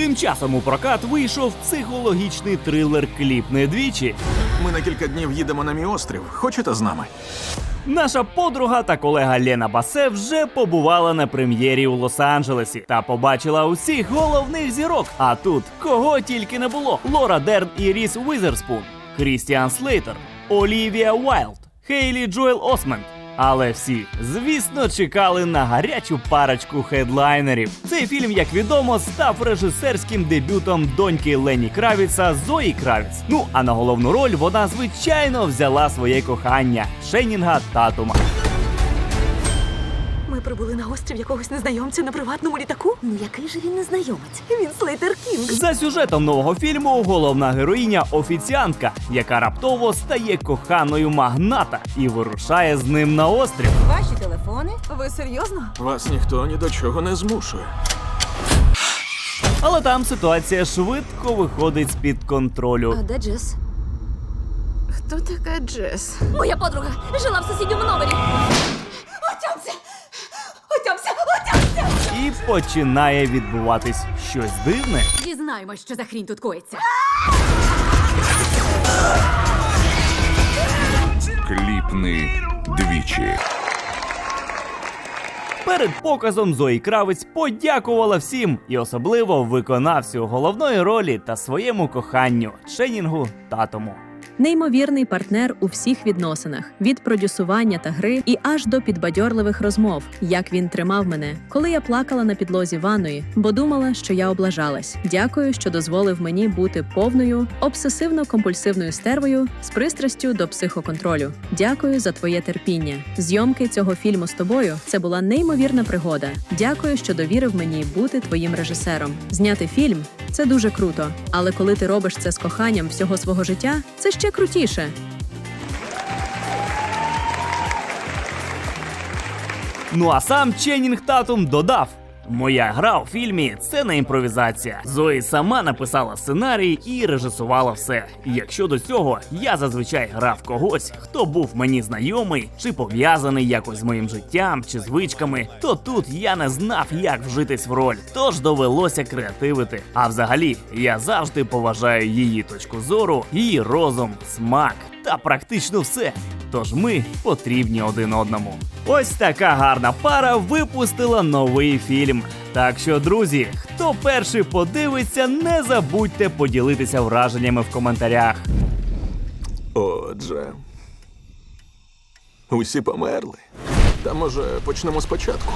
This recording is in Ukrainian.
Тим часом у прокат вийшов психологічний трилер Кліп не двічі. Ми на кілька днів їдемо на мій острів. Хочете з нами? Наша подруга та колега Лена Басе вже побувала на прем'єрі у Лос-Анджелесі та побачила усіх головних зірок. А тут кого тільки не було: Лора Дерн і Ріс Уізерспун, Крістіан Слейтер, Олівія Уайлд, Хейлі Джоел Осмент. Але всі, звісно, чекали на гарячу парочку хедлайнерів. Цей фільм, як відомо, став режисерським дебютом доньки Лені Кравіца Зої Кравіц. Ну а на головну роль вона звичайно взяла своє кохання Шенінга Татума. Ми прибули на острів якогось незнайомця на приватному літаку. Ну який же він незнайомець? Він Слейтер Кінг. За сюжетом нового фільму головна героїня офіціантка, яка раптово стає коханою магната і вирушає з ним на острів. Ваші телефони? Ви серйозно? Вас ніхто ні до чого не змушує. Але там ситуація швидко виходить з під контролю. А де Джес? Хто така Джес? Моя подруга жила в сусідньому номері. Отямся! І починає відбуватись щось дивне. Дізнаємось, що за хрінь тут коїться. Кліпни двічі. Перед показом Зої Кравець подякувала всім і особливо виконавцю головної ролі та своєму коханню Шенінгу Татому. Неймовірний партнер у всіх відносинах від продюсування та гри і аж до підбадьорливих розмов, як він тримав мене, коли я плакала на підлозі ванної, бо думала, що я облажалась. Дякую, що дозволив мені бути повною обсесивно-компульсивною стервою з пристрастю до психоконтролю. Дякую за твоє терпіння. Зйомки цього фільму з тобою це була неймовірна пригода. Дякую, що довірив мені бути твоїм режисером. Зняти фільм це дуже круто. Але коли ти робиш це з коханням всього свого життя, це ще крутіше. Ну а сам Ченнінг Татум додав. Моя гра у фільмі це не імпровізація. Зої сама написала сценарій і режисувала все. Якщо до цього я зазвичай грав когось, хто був мені знайомий чи пов'язаний якось з моїм життям чи звичками, то тут я не знав, як вжитись в роль, тож довелося креативити. А взагалі, я завжди поважаю її точку зору, її розум, смак та практично все. Тож ми потрібні один одному. Ось така гарна пара випустила новий фільм. Так що, друзі, хто перший подивиться, не забудьте поділитися враженнями в коментарях. Отже. Усі померли. Та може почнемо спочатку.